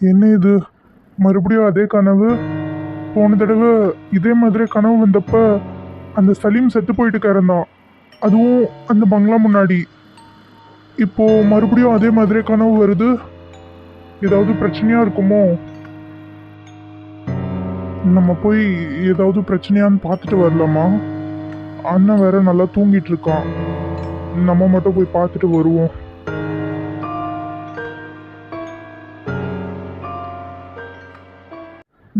என்ன இது? மறுபடியும் அதே கனவு? போன தடவை இதே மாதிரி கனவு வந்தப்ப அந்த சலீம் செத்து போயிட்டு கிடந்தான். அதுவும் அந்த பங்களா முன்னாடி. இப்போ மறுபடியும் அதே மாதிரி கனவு வருது? ஏதாவது பிரச்சனையா இருக்குமோ? நம்ம போய் ஏதாவது பிரச்சனையான்னு பார்த்துட்டு வரலாமா? அண்ணன் வேற நல்லா தூங்கிட்டு இருக்கான். நம்ம மட்டும் போய் பார்த்துட்டு வருவோம்.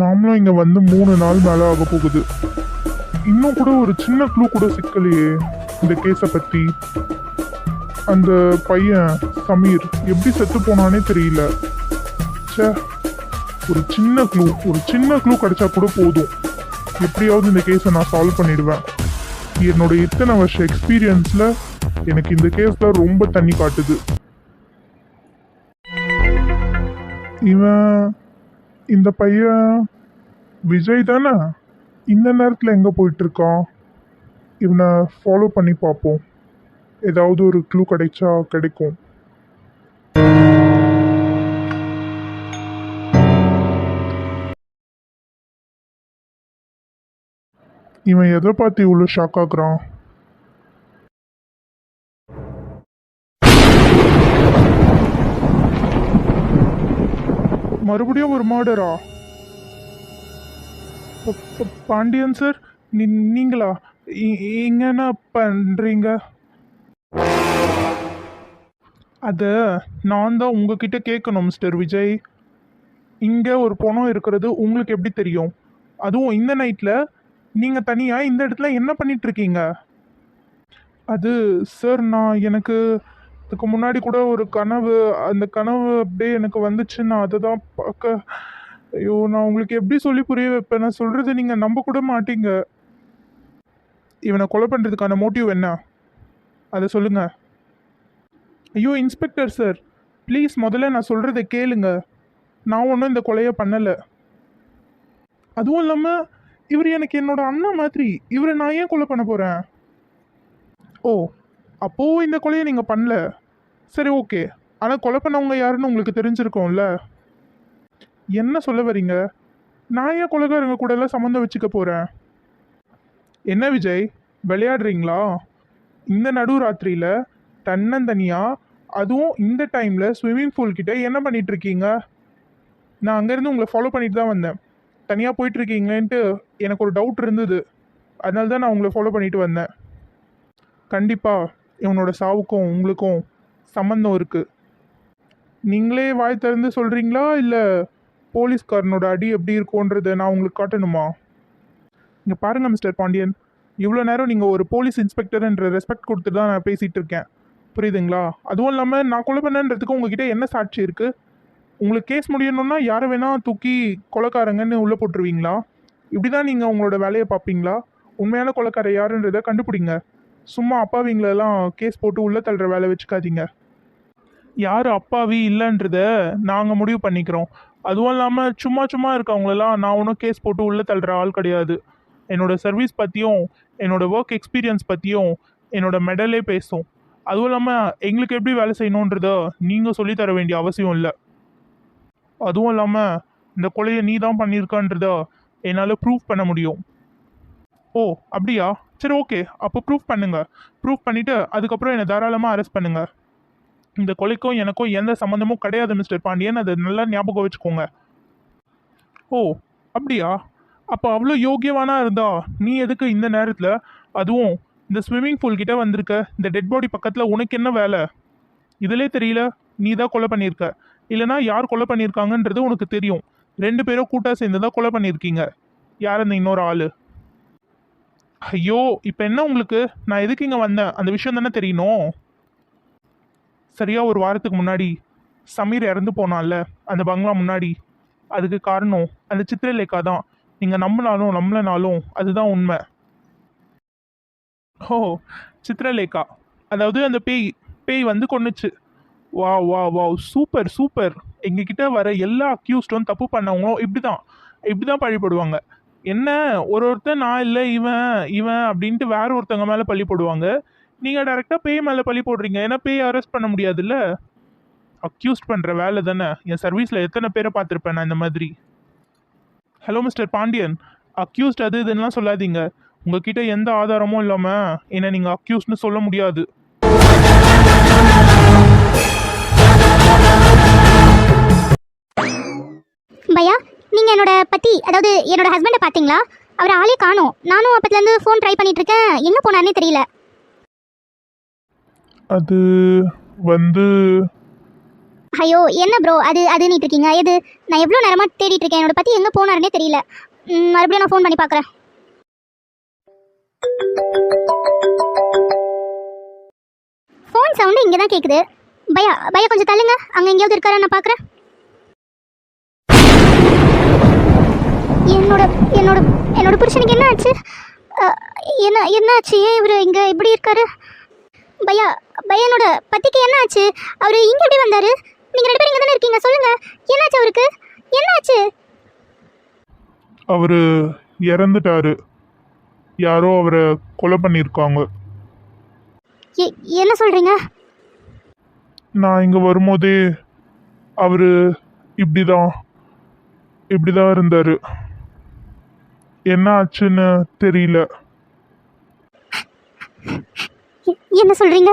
நாமளும் இங்க வந்து மூணு நாள் மேல ஆக போகுது. இன்னும் கூட ஒரு சின்ன க்ளூ கூட சிக்கலையே இந்த கேஸை பத்தி. அந்த பையன் சமீர் எப்படி செத்து போனானே தெரியல. ச்சே ஒரு சின்ன க்ளூ ஒரு சின்ன க்ளூ கிடைச்சா கூட போதும். எப்படியாவது இந்த கேஸை நான் சால்வ் பண்ணிடுவேன். என்னோட இத்தனை வருஷ எக்ஸ்பீரியன்ஸ்ல எனக்கு இந்த கேஸ்ல ரொம்ப தண்ணி காட்டுது. இவன் இந்த பையன் விஜய் தானே? இந்த நேரத்தில் எங்கே போயிட்டுருக்கான்? இவனை ஃபாலோ பண்ணி பார்ப்போம். ஏதாவது ஒரு க்ளூ கிடைச்சா கிடைக்கும். இவன் எதை பார்த்து இவ்வளோ ஷாக் ஆகுறான்? மறுபடியும் ஒரு மர்டரா பாண்டியன் சார் நீ நீங்களா? இ- என்ன பண்ணுறீங்க அது நான் தான் உங்ககிட்ட கேட்கணும் மிஸ்டர் விஜய். இங்கே ஒரு பணம் இருக்கிறது உங்களுக்கு எப்படி தெரியும்? அதுவும் இந்த நைட்டில் நீங்கள் தனியாக இந்த இடத்துல என்ன பண்ணிகிட்ருக்கீங்க அது சார் நான் எனக்கு அதுக்கு முன்னாடி கூட ஒரு கனவு அந்த கனவு அப்படியே எனக்கு வந்துச்சு நான் அதை தான் பார்க்க ஐயோ நான் உங்களுக்கு எப்படி சொல்லி புரிய வைப்பேன்? நான் சொல்கிறது நீங்கள் நம்ப கூட மாட்டீங்க. இவனை கொலை பண்ணுறதுக்கான மோட்டிவ் என்ன? அதை சொல்லுங்கள் ஐயோ இன்ஸ்பெக்டர் சார் ப்ளீஸ் முதல்ல நான் சொல்கிறத கேளுங்க. நான் ஒன்றும் இந்த கொலையை பண்ணலை. அதுவும் இல்லாமல் இவர் எனக்கு என்னோட அண்ணன் மாதிரி. இவரை நான் ஏன் கொலை பண்ண போகிறேன் ஓ அப்போது இந்த கொலையை நீங்கள் பண்ணல. சரி ஓகே. ஆனால் கொலை பண்ணவங்க யாருன்னு உங்களுக்கு தெரிஞ்சிருக்கோம்ல? என்ன சொல்ல வரீங்க? நான் ஏன் கொலைகாரங்க கூட எல்லாம் சம்மந்தம் வச்சுக்க போகிறேன் என்ன விஜய்? விளையாடுறீங்களா? இந்த நடுராத்திரியில் தன்னந்தனியாக அதுவும் இந்த டைமில் ஸ்விம்மிங் பூல்கிட்ட என்ன பண்ணிகிட்ருக்கீங்க நான் அங்கேருந்து உங்களை ஃபாலோ பண்ணிட்டு தான் வந்தேன். தனியாக போயிட்டுருக்கீங்களேன்ட்டு எனக்கு ஒரு டவுட் இருந்தது. அதனால தான் நான் உங்களை ஃபாலோ பண்ணிட்டு வந்தேன். கண்டிப்பாக இவனோட சாவுக்கும் உங்களுக்கும் சம்மந்தம் இருக்குது நீங்களே வாய் திறந்து சொல்கிறீங்களா இல்லை போலீஸ்காரனோட அடி எப்படி இருக்கும்ன்றதை நான் உங்களுக்கு காட்டணுமா? இங்கே பாருங்கள் மிஸ்டர் பாண்டியன். இவ்வளோ நேரம் நீங்கள் ஒரு போலீஸ் இன்ஸ்பெக்டர்ன்ற ரெஸ்பெக்ட் கொடுத்துட்டு தான் நான் பேசிகிட்டு இருக்கேன். புரியுதுங்களா? அதுவும் இல்லாமல் நான் கொலை பண்ணன்றதுக்கு உங்ககிட்ட என்ன சாட்சி இருக்குது உங்களுக்கு கேஸ் முடியணும்னா யாரை வேணால் தூக்கி கொலைக்காரங்கன்னு உள்ளே போட்டுருவீங்களா? இப்படி தான் நீங்கள் உங்களோட வேலையை பார்ப்பீங்களா? உண்மையான கொலைக்கார யாருன்றதை கண்டுபிடிங்க. சும்மா அப்பாவிங்களெல்லாம் கேஸ் போட்டு உள்ளே தள்ளுற வேலை வச்சுக்காதீங்க. யார் அப்பாவி இல்லைன்றத நாங்கள் முடிவு பண்ணிக்கிறோம். அதுவும் இல்லாமல் சும்மா சும்மா இருக்கவங்களெல்லாம் நான் ஒன்றும் கேஸ் போட்டு உள்ளே தள்ளுற ஆள் கிடையாது. என்னோடய சர்வீஸ் பற்றியும் என்னோடய ஒர்க் எக்ஸ்பீரியன்ஸ் பற்றியும் என்னோடய மெடலே பேசும். அதுவும் இல்லாமல் எங்களுக்கு எப்படி வேலை செய்யணுன்றத நீங்கள் சொல்லித் தர வேண்டிய அவசியம் இல்லை. அதுவும் இல்லாமல் இந்த கொலையை நீ தான் பண்ணியிருக்கான்றத என்னால் ப்ரூவ் பண்ண முடியும். ஓ அப்படியா? சரி ஓகே அப்போ ப்ரூஃப் பண்ணுங்கள் ப்ரூஃப் பண்ணிவிட்டு அதுக்கப்புறம் என்னை தாராளமாக அரெஸ்ட் பண்ணுங்கள் இந்த கொலைக்கும் எனக்கும் எந்த சம்மந்தமும் கிடையாது மிஸ்டர் பாண்டியன். அதை நல்லா ஞாபகம் வச்சுக்கோங்க. ஓ அப்படியா? அப்போ அவ்வளோ யோக்கியவானா இருந்தா? நீ எதுக்கு இந்த நேரத்தில்? அதுவும் இந்த ஸ்விம்மிங் பூல் கிட்ட வந்திருக்க. இந்த டெட் பாடி பக்கத்தில் உனக்கு என்ன வேலை? இதிலே தெரியல. நீ தான் கொலை பண்ணியிருக்க. இல்லைனா யார் கொலை பண்ணியிருக்காங்கன்றது உனக்கு தெரியும். ரெண்டு பேரும் கூட்டாக சேர்ந்து தான் கொலை பண்ணியிருக்கீங்க. யார் அந்த இன்னொரு ஆள்? ஐயோ இப்போ என்ன உங்களுக்கு? நான் எதுக்கு இங்கே வந்தேன்? அந்த விஷயம் தானே தெரியணும்? சரியாக ஒரு வாரத்துக்கு முன்னாடி சமீர் இறந்து போனான்ல அந்த பங்களா முன்னாடி. அதுக்கு காரணம் அந்த சித்திரலேகா தான். நீங்கள் நம்பினாலும் நம்பலனாலும் அதுதான் உண்மை. ஓ சித்திரலேகா. அதாவது அந்த பேய் பேய் வந்து கொண்டுச்சு வா வா வா சூப்பர் சூப்பர். எங்ககிட்ட வர எல்லா அக்யூஸ்டும் தப்பு பண்ணவங்களும் இப்படி தான் இப்படி தான் பழிப்படுவாங்க என்ன ஒரு ஒருத்தன் நான் இல்லை இவன் இவன் அப்படின்ட்டு வேற ஒருத்தவங்க மேலே பழி போடுவாங்க. நீங்கள் டேரெக்டாக பேய் மேலே பழி போடுறீங்க. ஏன்னா பேய் அரெஸ்ட் பண்ண முடியாதுல்ல? அக்யூஸ் பண்ணுற வேலை தானே. என் சர்வீஸில் எத்தனை பேரை பார்த்துருப்பேன் நான் இந்த மாதிரி? Hello mister Pandian. அக்யூஸ்ட் அது இதுன்னெலாம் சொல்லாதீங்க. உங்ககிட்ட எந்த ஆதாரமும் இல்லாமல் என்னை நீங்கள் அக்யூஸ்ட்னு சொல்ல முடியாது. பையா நீங்கள் என்னோட பத்தி அதாவது என்னோட ஹஸ்பண்டை பார்த்தீங்களா? அவர் ஆளே காணோம். நானும் அப்பத்துலேருந்து ஃபோன் ட்ரை பண்ணிட்டு இருக்கேன். எங்கே போனார்னே தெரியல. அது வந்து ஐயோ என்ன ப்ரோ அது அது இருக்கீங்க? எது நான் எவ்வளோ நேரமாக தேடிட்டு இருக்கேன்? என்னோட பற்றி எங்கே போனாருன்னே தெரியல. ம், மறுபடியும் நான் ஃபோன் பண்ணி பார்க்குறேன் ஃபோன் சவுண்டு இங்கே தான் கேட்குது பையா பையா கொஞ்சம் தள்ளுங்க. அங்கே எங்கேயாவது இருக்காரா? நான் பார்க்குறேன் என்னோட என்னோட என்னோட புருஷனுக்கு என்ன ஆச்சு அ, என்ன என்ன ஆச்சு ஏன் இவர் இங்கே இப்படி இருக்காரு? பையா பையனோட பத்திக்கு என்ன ஆச்சு அவர் இங்க எப்படி வந்தாரு. நீங்க ரெண்டு பேரும் இங்க தானே இருக்கீங்க சொல்லுங்க. என்னாச்சு அவருக்கு? என்னாச்சு? அவர் இறந்துட்டாரு. யாரோ அவரை கொலை பண்ணியிருக்காங்க. என்ன சொல்றீங்க? நான் இங்கே வரும்போதே அவர் இப்படி தான் இப்படி தான் இருந்தார். என்ன ஆச்சுன்னு தெரியல. என்ன சொல்கிறீங்க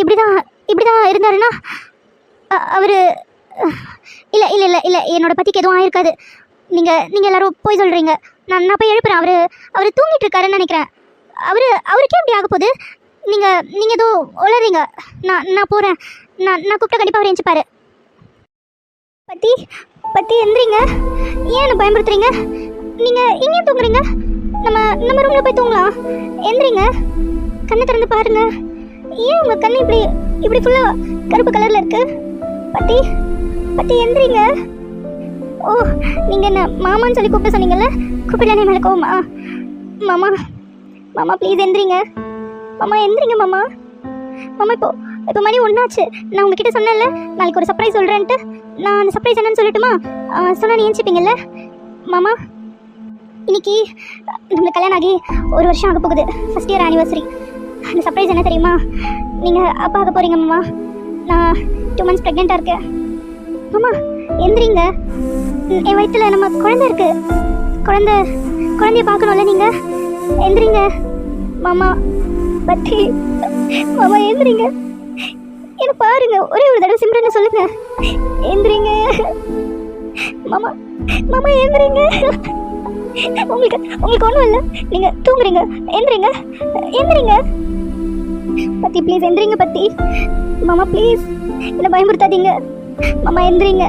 இப்படிதான் இப்படிதான் இருந்தாருன்னா தான் இருந்தாருன்னா அவர் இல்லை இல்லை இல்லை இல்லை என்னோட பத்திக்கு எதுவும் ஆயிருக்காது. நீங்கள் நீங்கள் எல்லாரும் போய் சொல்கிறீங்க நான் நான் போய் எழுப்புறேன். அவர் அவர் தூங்கிட்டு இருக்காருன்னு நினைக்கிறேன். அவர் அவருக்கே இப்படி ஆக போகுது நீங்கள் நீங்கள் ஏதோ உளறீங்க. நான் நான் போகிறேன் நான் நான் கூப்பிட்ட கண்டிப்பாக அவர் எஞ்சிப்பாரு பத்தி பத்தி எந்திரிங்க. ஏன் என்ன பயமுறுத்துறீங்க? நீங்கள் இங்கேயும் தூங்குறீங்க. நம்ம நம்ம ரூமில் போய் தூங்கலாம். எந்திரிங்க. கண்ணை திறந்து பாருங்க. ஏன் உங்க கண்ணு இப்படி இப்படி ஃபுல்லா கருப்பு கலர்ல இருக்கு? பத்தி பத்தி எந்திரிங்க. ஓ நீங்க என்ன மாமான்னு சொல்லி கூப்பிட சொன்னீங்கல்ல? கூப்பிடலானே மேல கோவமா? மாமா மாமா ப்ளீஸ் எந்திரிங்க. மாமா எந்திரிங்க மாமா. மாமா இப்போ இப்போ மணி ஒன்றாச்சு நான் உங்ககிட்ட சொன்னேன்ல நாளைக்கு ஒரு சர்ப்ரைஸ் சொல்கிறேன்ட்டு நான் அந்த சர்ப்ரைஸ் என்னன்னு சொல்லட்டுமா? சொன்னா நீ ஏஞ்சிப்பீங்கல்ல? மாமா இன்னைக்கு நம்மளுக்கு கல்யாணம் ஆகி ஒரு வருஷம் ஆக போகுது. ஃபஸ்ட் இயர் ஆனிவர்சரி அந்த சர்ப்ரைஸ் என்ன தெரியுமா? நீங்கள் அப்பா ஆக போகிறீங்க மாமா. நான் டூ மந்த்ஸ் ப்ரெக்னெண்ட்டாக இருக்கேன். மாமா எந்திரிங்க. என் வயிற்றில் நம்ம குழந்தை இருக்குது குழந்தை குழந்தைய பார்க்கணும்ல நீங்கள் எந்திரிங்க. மாமா பத்தி மாமா எந்திரிங்க. என்ன பாருங்க. ஒரே ஒரு தடவை சிம்ரன் சொல்லுங்க. எந்திரிங்க. மாமா மாமா எந்திரிங்க. உங்களுக்கு உங்களுக்கு ஒன்றும் இல்லை. நீங்கள் தூங்குறீங்க. எந்திரிங்க. எந்திரிங்க. பத்தி ப்ளீஸ் எந்திரிங்க பத்தி மாமா ப்ளீஸ் என்ன பயமுறுத்தாதீங்க மாமா எந்திரிங்க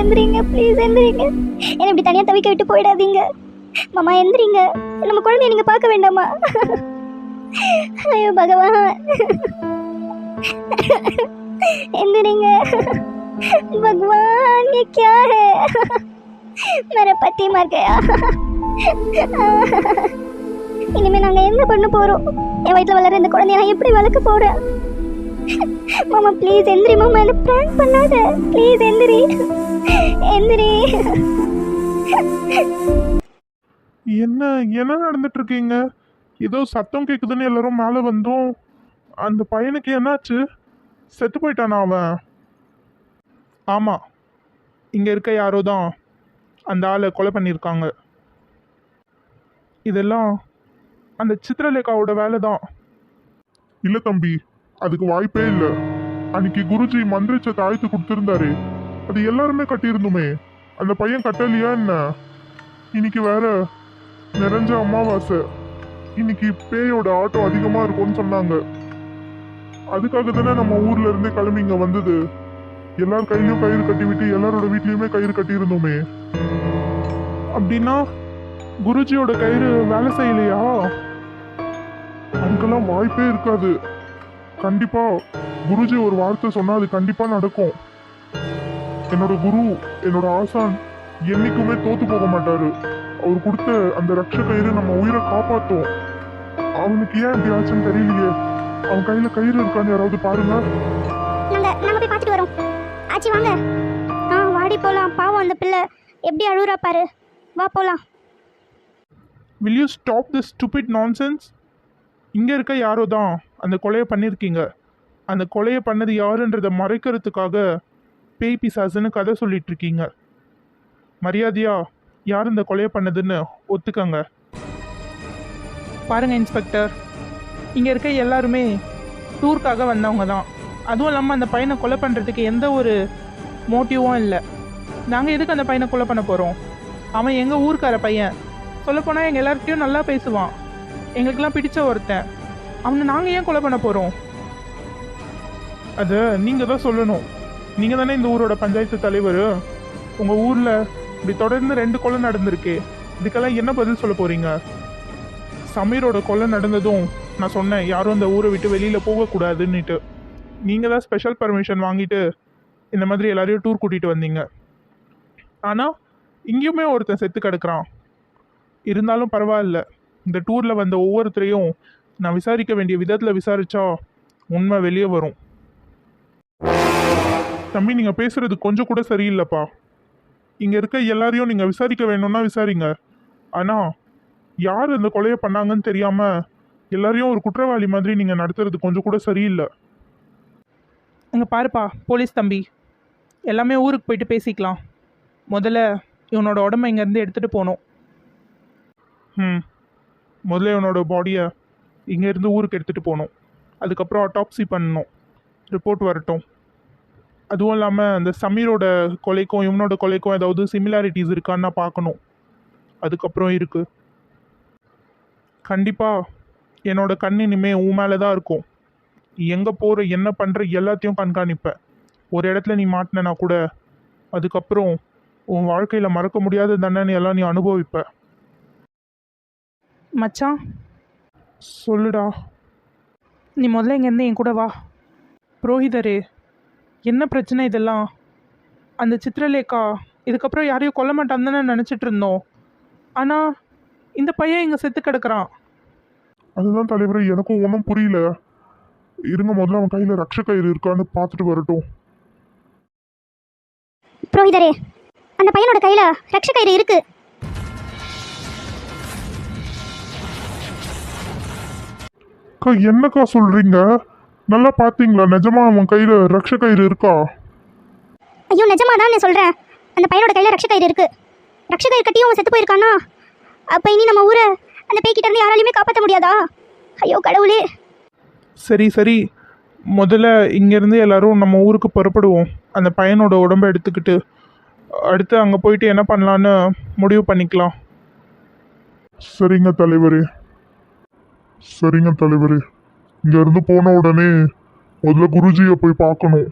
எந்திரிங்க ப்ளீஸ் எந்திரிங்க என்னை இப்படி தனியாக தவிக்க விட்டு போயிடாதீங்க மாமா எந்திரிங்க நம்ம குழந்தைய நீங்க பார்க்க வேண்டாமா ஐயோ பகவான் எந்திரிங்க भगवान ये क्या है मेरा पति मर गया இனிமே நாங்க என்ன பண்ண போறோம்? என் வயித்துல வளர இந்த குழந்தைய நான் எப்படி வளர்க்க போறேன் மாமா ப்ளீஸ் எந்திரி மாமா. என்ன பிராங்க் பண்ணாத? ப்ளீஸ் எந்திரி. எந்திரி. என்ன என்ன நடந்துட்டு இருக்கீங்க ஏதோ சத்தம் கேட்குதுன்னு எல்லாரும் மேலே வந்தோம். அந்த பையனுக்கு என்னாச்சு? செத்து போயிட்டானா அவன்? ஆமாம் இங்கே இருக்க யாரோ தான் அந்த ஆளை கொலை பண்ணியிருக்காங்க. இதெல்லாம் அந்த சித்திரலேகாவோட வேலை தான் இல்ல தம்பி அதுக்கு வாய்ப்பே இல்ல. அன்னைக்கு குருஜி மந்திரிச்ச தாயத்து கொடுத்திருந்தாரு. அது எல்லாருமே கட்டியிருந்தோமே. அந்த பையன் கட்டலையா என்ன? இன்னைக்கு வேற நிறைஞ்ச அமாவாசை. இன்னைக்கு பேயோட ஆட்டம் அதிகமா இருக்கும்னு சொன்னாங்க. அதுக்காக தானே நம்ம ஊர்ல இருந்தே கிளம்பி இங்க வந்தது. எல்லார் கையிலயும் கயிறு கட்டி விட்டு எல்லாரோட வீட்லயுமே கயிறு கட்டியிருந்தோமே. அப்படின்னா குருஜியோட கயிறு வேலை செய்யலையா? அதுக்கெல்லாம் வாய்ப்பே இருக்காது. கண்டிப்பா குருஜி ஒரு வார்த்தை சொன்னா அது கண்டிப்பா நடக்கும். என்னோட குரு என்னோட ஆசான் என்னைக்குமே தோத்து போக மாட்டாரு. அவர் கொடுத்த அந்த ரக்ஷ கயிறு நம்ம உயிரை காப்பாத்தும். அவனுக்கு ஏன் இப்படி ஆச்சுன்னு தெரியலையே. அவன் கையில கயிறு இருக்கான்னு யாராவது பாருங்க. நாங்க போய் பார்த்துட்டு வரோம். ஆச்சி வாங்க. ஆ வாடி போலாம். பாவம் அந்த பிள்ளை. எப்படி அழுகுறா பாரு. வா போலாம். Will you stop this stupid nonsense இங்கே இருக்க யாரோ தான் அந்த கொலையை பண்ணியிருக்கீங்க அந்த கொலையை பண்ணது யாருன்றதை மறைக்கிறதுக்காக பேய் பிசாசுன்னு கதை சொல்லிட்டு இருக்கீங்க மரியாதையா யார் இந்த கொலையை பண்ணதுன்னு ஒத்துக்கங்க. பாருங்க இன்ஸ்பெக்டர். இங்கே இருக்க எல்லாருமே டூருக்காக வந்தவங்க தான். அதுவும் இல்லாமல் அந்த பையனை கொலை பண்ணுறதுக்கு எந்த ஒரு மோட்டிவும் இல்லை. நாங்கள் எதுக்கு அந்த பையனை கொலை பண்ண போகிறோம் அவன் எங்கள் ஊருக்கார பையன். சொல்லப்போனால் எங்கள் எல்லார்கிட்டையும் நல்லா பேசுவான். எங்களுக்கெல்லாம் பிடிச்ச ஒருத்தன். அவனை நாங்கள் ஏன் கொலை பண்ண போகிறோம் அது நீங்கள் தான் சொல்லணும். நீங்கள் தானே இந்த ஊரோட பஞ்சாயத்து தலைவர்? உங்கள் ஊரில் இப்படி தொடர்ந்து ரெண்டு கொலை நடந்திருக்கு. இதுக்கெல்லாம் என்ன பதில் சொல்ல போகிறீங்க சமீரோட கொலை நடந்ததும் நான் சொன்னேன் யாரும் இந்த ஊரை விட்டு வெளியில் போகக்கூடாதுன்னுட்டு. நீங்கள் தான் ஸ்பெஷல் பர்மிஷன் வாங்கிட்டு இந்த மாதிரி எல்லாரையும் டூர் கூட்டிகிட்டு வந்தீங்க. ஆனால் இங்கேயுமே ஒருத்தன் செத்து கிடக்குறான். இருந்தாலும் பரவாயில்ல. இந்த டூரில் வந்த ஒவ்வொருத்தரையும் நான் விசாரிக்க வேண்டிய விதத்தில் விசாரிச்சா உண்மை வெளியே வரும். தம்பி நீங்கள் பேசுறது கொஞ்சம் கூட சரியில்லைப்பா. இங்கே இருக்க எல்லாரையும் நீங்கள் விசாரிக்க வேணும்னா விசாரிங்க. ஆனால் யார் இந்த கொலையை பண்ணாங்கன்னு தெரியாமல் எல்லாரையும் ஒரு குற்றவாளி மாதிரி நீங்கள் நடத்துறது கொஞ்சம் கூட சரியில்லை. இங்கே பாருப்பா போலீஸ் தம்பி. எல்லாமே ஊருக்கு போயிட்டு பேசிக்கலாம். முதல்ல இவனோட உடம்ப இங்கேருந்து எடுத்துகிட்டு போகணும். ம். முதல்ல இவனோட பாடியை இங்கேருந்து ஊருக்கு எடுத்துகிட்டு போகணும் அதுக்கப்புறம் அட்டாப்சி பண்ணணும் ரிப்போர்ட் வரட்டும். அதுவும் இல்லாமல் அந்த சமீரோட கொலைக்கும் இவனோட கொலைக்கும் ஏதாவது சிமிலாரிட்டிஸ் இருக்கான்னு பார்க்கணும். அதுக்கப்புறம் இருக்குது கண்டிப்பாக என்னோட கண் இனிமே உன் மேலே தான் இருக்கும். எங்கே போகிற என்ன பண்ணுற எல்லாத்தையும் கண்காணிப்பேன் ஒரு இடத்துல நீ மாட்டினா கூட அதுக்கப்புறம் உன் வாழ்க்கையில் மறக்க முடியாத தண்டனை எல்லாம் நீ அனுபவிப்ப. மச்சான். சொல்லுடா. நீ முதல்ல இங்கேருந்து என் கூட வா. புரோஹிதரே என்ன பிரச்சனை இதெல்லாம்? அந்த சித்திரலேகா இதுக்கப்புறம் யாரையும் கொல்ல மாட்டான்னு தானே நினச்சிட்டு இருந்தோம். ஆனால் இந்த பையன் இங்கே செத்து கிடக்குறான். அதுதான் தலைவரே எனக்கும் ஒன்றும் புரியல. இருங்க முதல்ல அவன் கையில் ரக்ஷ கயிறு இருக்கான்னு பார்த்துட்டு வரட்டும். புரோஹிதரே அந்த பையனோட கையில் ரக்ஷ கயிறு இருக்கு. அக்கா என்னக்கா சொல்றீங்க? நல்லா பார்த்தீங்களா நிஜமா அவன் கையில் ரக்ஷ கயிறு இருக்கா? ஐயோ நிஜமா தான் நான் சொல்கிறேன் அந்த பையனோட கையில் ரக்ஷ கயிறு இருக்கு. ரக்ஷ கயிறு கட்டியும் அவன் செத்து போயிருக்கானா? அப்போ இனி நம்ம ஊரை அந்த பேய்கிட்ட இருந்து யாராலையுமே காப்பாற்ற முடியாதா? ஐயோ கடவுளே. சரி சரி. முதல்ல இங்கேருந்து எல்லாரும் நம்ம ஊருக்கு புறப்படுவோம். அந்த பையனோட உடம்ப எடுத்துக்கிட்டு. அடுத்து அங்கே போயிட்டு என்ன பண்ணலான்னு முடிவு பண்ணிக்கலாம். சரிங்க தலைவரே. சரிங்க தலைவரே. இங்கேருந்து போன உடனே முதல்ல குருஜியை போய் பார்க்கணும்.